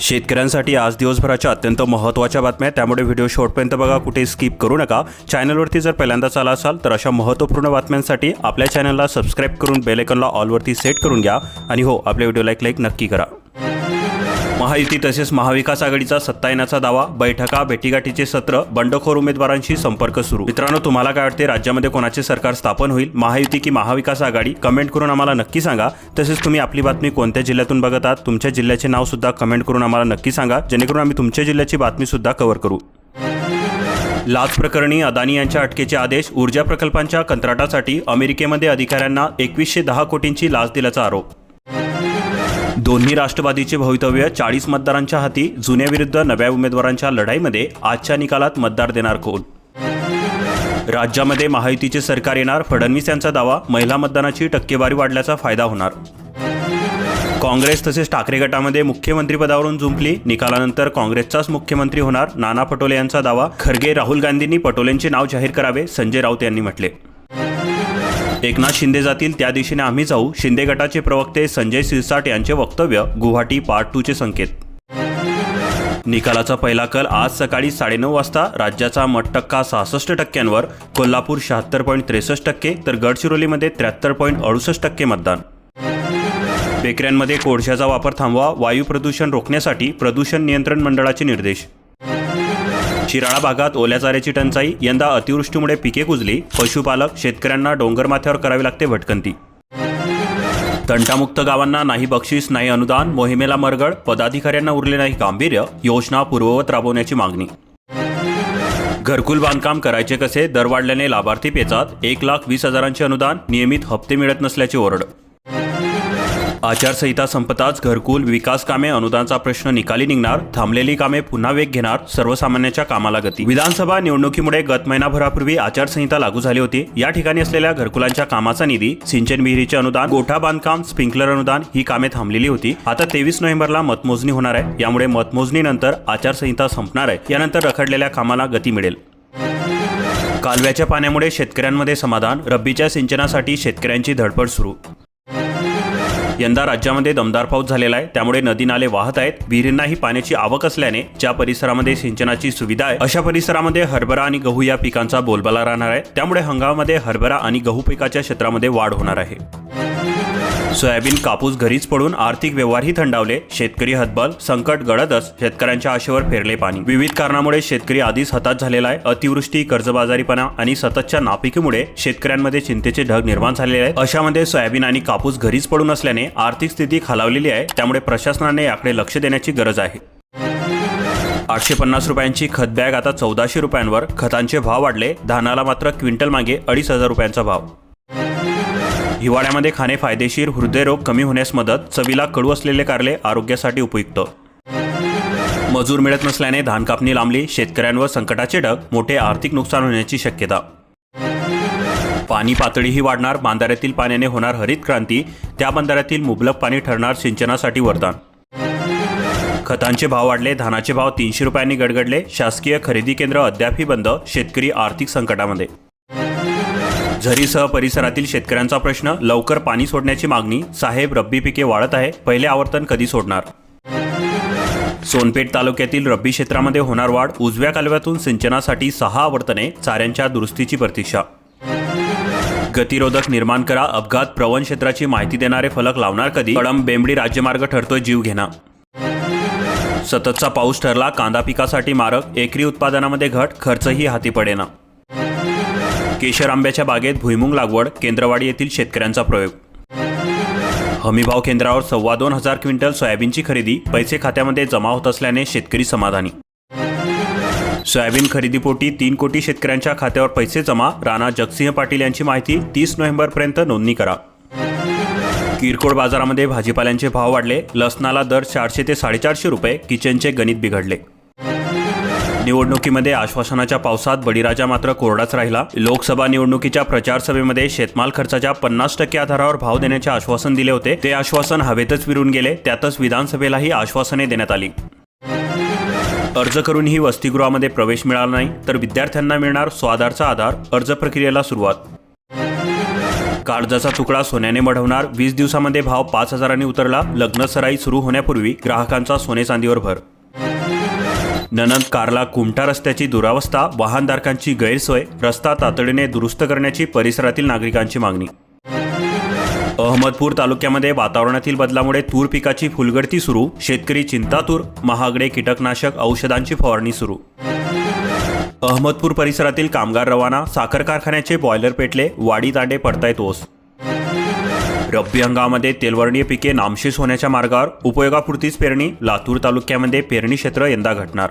शेतकऱ्यांसाठी आज दिवसभराच्या अत्यंत महत्त्वाच्या बातम्या आहेत, त्यामुळे व्हिडिओ शॉर्टपर्यंत बघा कुठे स्किप करू नका. चॅनलवरती जर पहिल्यांदाच आला असाल तर अशा महत्त्वपूर्ण बातम्यांसाठी आपल्या चॅनलला सबस्क्राईब करून बेलेकनला ऑलवरती सेट करून घ्या. आणि हो आपल्या व्हिडिओला एक लाईक नक्की करा. महायुती तसेच महाविकास आघाडीचा सत्ता येण्याचा दावा बैठका भेटीगाठीचे सत्र बंडखोर उमेदवारांशी संपर्क सुरू. मित्रांनो तुम्हाला काय वाटते? राज्यामध्ये कोणाचे सरकार स्थापन होईल? महायुती की महाविकास आघाडी? कमेंट करून आम्हाला नक्की सांगा. तसेच तुम्ही आपली बातमी कोणत्या जिल्ह्यातून बघत आहात तुमच्या जिल्ह्याचे नाव सुद्धा कमेंट करून आम्हाला नक्की सांगा. जेणेकरून आम्ही तुमच्या जिल्ह्याची बातमी सुद्धा कव्हर करू. लाच प्रकरणी अदानी यांच्या अटकेचे आदेश ऊर्जा प्रकल्पांच्या कंत्राटासाठी अमेरिकेमध्ये अधिकाऱ्यांना एकवीसशे दहा कोटींची लाच दिल्याचा आरोप. दोन्ही राष्ट्रवादीचे भवितव्य चाळीस मतदारांच्या हाती जुन्याविरुद्ध नव्या उमेदवारांच्या लढाईमध्ये आजच्या निकालात मतदार देणार कोण? राज्यामध्ये महायुतीचे सरकार येणार फडणवीस यांचा दावा महिला मतदानाची टक्केवारी वाढल्याचा फायदा होणार. काँग्रेस तसेच ठाकरे गटामध्ये मुख्यमंत्रीपदावरून जुंपली निकालानंतर काँग्रेसचाच मुख्यमंत्री होणार नाना पटोले यांचा दावा खरगे राहुल गांधींनी पटोलेंचे नाव जाहीर करावे संजय राऊत यांनी म्हटले. एकनाथ शिंदे जातील त्या दिशेने आम्ही जाऊ. शिंदे गटाचे प्रवक्ते संजय सिरसाट यांचे वक्तव्य गुवाहाटी पार्ट टूचे संकेत. निकालाचा पहिला कल आज सकाळी साडेनऊ वाजता. राज्याचा मत टक्का सहासष्ट टक्क्यांवर. कोल्हापूर शहात्तर पॉईंट त्रेसष्ट टक्के तर गडचिरोलीमध्ये त्र्याहत्तर पॉईंट अडुसष्ट टक्के मतदान. बेकऱ्यांमध्ये कोळशाचा वापर थांबवा वायू प्रदूषण रोखण्यासाठी प्रदूषण नियंत्रण मंडळाचे निर्देश. शिराळा भागात ओल्या चाऱ्याची टंचाई यंदा अतिवृष्टीमुळे पिके कुजली पशुपालक शेतकऱ्यांना डोंगर माथ्यावर करावी लागते भटकंती. तंटामुक्त गावांना नाही बक्षीस नाही अनुदान मोहिमेला मरगड पदाधिकाऱ्यांना उरले नाही गांभीर्य योजना पूर्ववत राबवण्याची मागणी. घरकुल बांधकाम करायचे कसे दर वाढल्याने लाभार्थी पेचात एक लाख वीस हजारांचे अनुदान नियमित हप्ते मिळत नसल्याची ओरड. आचारसंहिता संपताच घरकुल विकास कामे अनुदानचा प्रश्न निकाली निघणार थांबलेली कामे पुन्हा वेग घेणार सर्वसामान्यांच्या कामाला गती. विधानसभा निवडणुकीमुळे गत महिनाभरापूर्वी आचारसंहिता लागू झाली होती. या ठिकाणी असलेल्या घरकुलांच्या कामाचा निधी सिंचन विहिरीचे अनुदान गोठा बांधकाम स्प्रिंकलर अनुदान ही कामे थांबलेली होती. आता तेवीस नोव्हेंबरला मतमोजणी होणार आहे. यामुळे मतमोजणीनंतर आचारसंहिता संपणार आहे. यानंतर रखडलेल्या कामाला गती मिळेल. कालव्याच्या पाण्यामुळे शेतकऱ्यांमध्ये समाधान रब्बीच्या सिंचनासाठी शेतकऱ्यांची धडपड सुरू. यंदा राज्यामध्ये दमदार पाऊस झालेला आहे. त्यामुळे नदी नाले वाहत आहेत. विहिरींनाही पाण्याची आवक असल्याने ज्या परिसरामध्ये सिंचनाची सुविधा आहे अशा परिसरामध्ये हरभरा आणि गहू या पिकांचा बोलबाला राहणार आहे. त्यामुळे हंगामामध्ये हरभरा आणि गहू पिकाच्या क्षेत्रामध्ये वाढ होणार आहे. सोयाबीन कापूस घरीच पडून आर्थिक व्यवहारही थंडावले. शेतकरी हतबल संकट गळतच शेतकऱ्यांच्या आशेवर फेरले पाणी. विविध कारणामुळे शेतकरी आधीच हताश झालेला आहे. अतिवृष्टी कर्जबाजारीपणा आणि सततच्या नापिकीमुळे शेतकऱ्यांमध्ये चिंतेचे ढग निर्माण झालेले आहे अशामध्ये सोयाबीन आणि कापूस घरीच पडून असल्याने आर्थिक स्थिती खालावलेली आहे. त्यामुळे प्रशासनाने याकडे लक्ष देण्याची गरज आहे. आठशे पन्नास रुपयांची खत बॅग आता चौदाशे रुपयांवर. खतांचे भाव वाढले. धानाला मात्र क्विंटल मागे अडीच हजार रुपयांचा भाव. हिवाळ्यामध्ये खाणे फायदेशीर हृदयरोग कमी होण्यास मदत चवीला कडू असलेले कारले आरोग्यासाठी उपयुक्त. मजूर मिळत नसल्याने धान कापणी लांबली शेतकऱ्यांवर संकटाचे ढग मोठे आर्थिक नुकसान होण्याची शक्यता. पाणी पातळीही वाढणार बांधाऱ्यातील पाण्याने होणार हरित क्रांती त्या बांधाऱ्यातील मुबलक पाणी ठरणार सिंचनासाठी वरदान. खतांचे भाव वाढले धानाचे भाव तीनशे रुपयांनी गडगडले शासकीय खरेदी केंद्र अद्यापही बंद शेतकरी आर्थिक संकटामध्ये. झरीसह परिसरातील शेतकऱ्यांचा प्रश्न लवकर पाणी सोडण्याची मागणी साहेब रब्बी पिके वाढत आहे पहिले आवर्तन कधी सोडणार? सोनपेठ तालुक्यातील रब्बी क्षेत्रामध्ये होणार वाढ उजव्या कालव्यातून सिंचनासाठी सहा आवर्तने चाऱ्यांच्या दुरुस्तीची प्रतीक्षा. गतिरोधक निर्माण करा अपघात प्रवण क्षेत्राची माहिती देणारे फलक लावणार कधी? कळंब बेंबडी राज्यमार्ग ठरतोय जीव घेणा. सततचा पाऊस ठरला कांदा पिकासाठी मारक एकरी उत्पादनामध्ये घट खर्चही हाती पडेना. केशर आंब्याच्या बागेत भुईमुंग लागवड केंद्रवाडी येथील शेतकऱ्यांचा प्रयोग. हमीभाव केंद्रावर सव्वा दोन हजार क्विंटल सोयाबीनची खरेदी पैसे खात्यामध्ये जमा होत असल्याने शेतकरी समाधानी. सोयाबीन खरेदीपोटी तीन कोटी शेतकऱ्यांच्या खात्यावर पैसे जमा राणा जगसिंह पाटील यांची माहिती तीस नोव्हेंबरपर्यंत नोंदणी करा. किरकोळ बाजारामध्ये भाजीपाल्यांचे भाव वाढले लसणाला दर चारशे ते साडेचारशे रुपये किचनचे गणित बिघडले. निवडणुकीमध्ये आश्वासनाच्या पावसात बळीराजा मात्र कोरडाच राहिला. लोकसभा निवडणुकीच्या प्रचार सभेमध्ये शेतमाल खर्चाच्या पन्नास टक्के आधारावर भाव देण्याचे आश्वासन दिले होते. ते आश्वासन हवेतच विरून गेले. त्यातच विधानसभेलाही आश्वासने देण्यात आली. अर्ज करूनही वसतिगृहामध्ये प्रवेश मिळाला नाही तर विद्यार्थ्यांना मिळणार स्वाधारचा आधार. अर्ज प्रक्रियेला सुरुवात. काळजाचा तुकडा सोन्याने मढवणार. वीस दिवसामध्ये भाव पाच हजारांनी उतरला. लग्न सराई सुरू होण्यापूर्वी ग्राहकांचा सोने चांदीवर भर. ननंद कारला कुमटा रस्त्याची दुरावस्था वाहनधारकांची गैरसोय रस्ता तातडीने दुरुस्त करण्याची परिसरातील नागरिकांची मागणी. अहमदपूर तालुक्यामध्ये वातावरणातील बदलामुळे तूर पिकाची फुलगडती सुरू शेतकरी चिंतातूर महागडे कीटकनाशक औषधांची फवारणी सुरू. अहमदपूर परिसरातील कामगार रवाना साखर कारखान्याचे बॉयलर पेटले वाडी तांडे पडतायत ओस. रब्बी हंगामामध्ये तेलवर्णीय पिके नामशेष होण्याच्या मार्गावर उपयोगापुरतीच पेरणी लातूर तालुक्यामध्ये पेरणी क्षेत्र यंदा घटणार.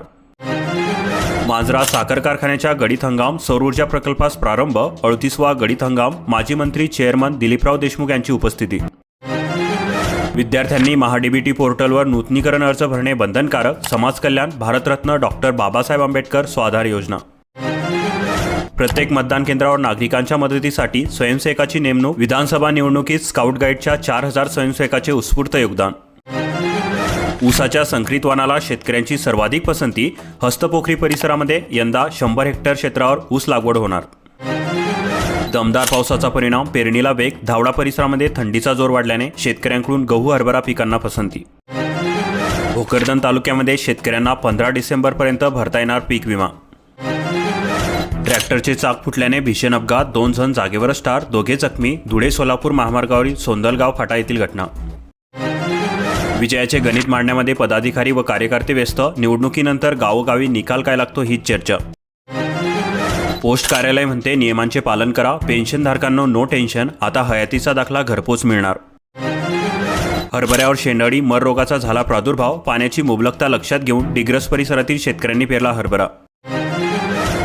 मांजरा साखर कारखान्याच्या गडीत हंगाम सौर ऊर्जा प्रकल्पास प्रारंभ अडतीसवा गडीत हंगाम माजी मंत्री चेअरमन दिलीपराव देशमुख यांची उपस्थिती. विद्यार्थ्यांनी महाडीबीटी पोर्टलवर नूतनीकरण अर्ज भरणे बंधनकारक समाज कल्याण भारतरत्न डॉक्टर बाबासाहेब आंबेडकर स्वाधार योजना. प्रत्येक मतदान केंद्रावर नागरिकांच्या मदतीसाठी स्वयंसेवकाची नेमणूक विधानसभा निवडणुकीत स्काउट गाईडच्या चार हजार स्वयंसेवकाचे उत्स्फूर्त योगदान. ऊसाच्या संकरित वाणाला शेतकऱ्यांची सर्वाधिक पसंती हस्तपोखरी परिसरामध्ये यंदा शंभर हेक्टर क्षेत्रावर ऊस लागवड होणार. दमदार पावसाचा परिणाम पेरणीला वेग धावडा परिसरामध्ये थंडीचा जोर वाढल्याने शेतकऱ्यांकडून गहू हरभरा पिकांना पसंती. भोकरदन तालुक्यामध्ये शेतकऱ्यांना पंधरा डिसेंबरपर्यंत भरता येणार पीक विमा. ट्रॅक्टरचे चाक फुटल्याने भीषण अपघात. दोन जण जागेवरच ठार. दोघे जखमी. धुळे सोलापूर महामार्गावरील सोंदलगाव फाटा येथील घटना. विजयाचे गणित मांडण्यामध्ये पदाधिकारी व कार्यकर्ते व्यस्त. निवडणुकीनंतर गावोगावी निकाल काय लागतो हीच चर्चा. पोस्ट कार्यालय म्हणते नियमांचे पालन करा. पेन्शनधारकांना नो टेन्शन. आता हयातीचा दाखला घरपोच मिळणार. हरभऱ्यावर शेंडळी मर रोगाचा झाला प्रादुर्भाव. पाण्याची मुबलकता लक्षात घेऊन डिग्रस परिसरातील शेतकऱ्यांनी पेरला हरभरा.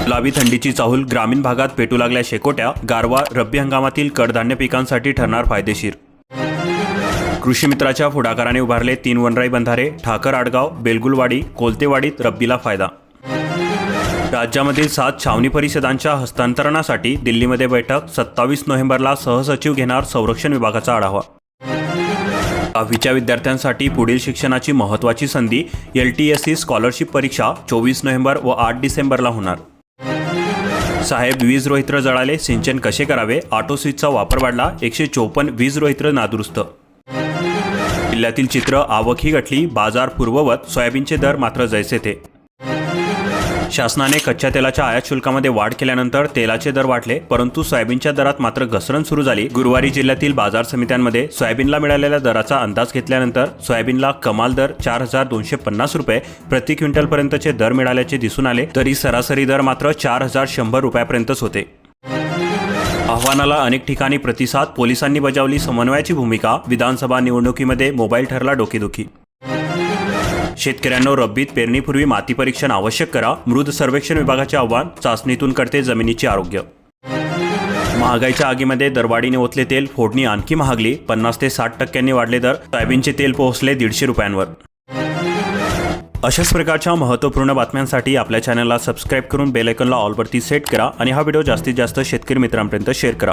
लावी थंडीची चाहूल ग्रामीण भागात पेटू लागल्या शेकोट्या गारवा रब्बी हंगामातील कडधान्य पिकांसाठी ठरणार फायदेशीर. कृषी मित्राच्या पुढाकाराने उभारले तीन वनराई बंधारे ठाकर आडगाव बेलगुलवाडी कोलतेवाडीत रब्बीला फायदा. राज्यामधील सात छावणी परिषदांच्या हस्तांतरणासाठी दिल्लीमध्ये बैठक सत्तावीस नोव्हेंबरला सहसचिव घेणार संरक्षण विभागाचा आढावा. दहावीच्या विद्यार्थ्यांसाठी पुढील शिक्षणाची महत्त्वाची संधी L T S C scholarship परीक्षा चोवीस नोव्हेंबर व आठ डिसेंबरला होणार. साहेब वीज रोहित्र जळाले सिंचन कसे करावे? ऑटो स्विचचा वापर वाढला एकशे चोपन्न वीज रोहित्र नादुरुस्त. जिल्ह्यातील चित्र आवकही घटली बाजार पूर्ववत सोयाबीनचे दर मात्र जैसे थे. शासनाने कच्च्या तेलाच्या आयात शुल्कामध्ये वाढ केल्यानंतर तेलाचे दर वाढले परंतु सोयाबीनच्या दरात मात्र घसरण सुरू झाली. गुरुवारी जिल्ह्यातील बाजार समित्यांमध्ये सोयाबीनला मिळालेल्या दराचा अंदाज घेतल्यानंतर सोयाबीनला कमाल दर चार हजार दोनशे पन्नास रुपये प्रति क्विंटलपर्यंतचे दर मिळाल्याचे दिसून आले तरी सरासरी दर मात्र चार हजार शंभर रुपयापर्यंतच होते. आव्हानाला अनेक ठिकाणी प्रतिसाद पोलिसांनी बजावली समन्वयाची भूमिका विधानसभा निवडणुकीमध्ये मोबाईल ठरला डोकेदुखी. शेतकऱ्यांना रब्बीत पेरणीपूर्वी माती परीक्षण आवश्यक करा. मृद सर्वेक्षण विभागाचे आव्हान चाचणीतून करते जमिनीचे आरोग्य. महागाईच्या आगीमध्ये दरवाढीने ओतले तेल फोडणी आणखी महागली. पन्नास ते साठ टक्क्यांनी वाढले दर सोयाबीनचे तेल पोहोचले दीडशे रुपयांवर. अशाच प्रकारच्या महत्त्वपूर्ण बातम्यांसाठी आपल्या चॅनलला सबस्क्राईब करून बेलायकनला ऑलवरती सेट करा आणि हा व्हिडिओ जास्तीत जास्त शेतकरी मित्रांपर्यंत शेअर करा.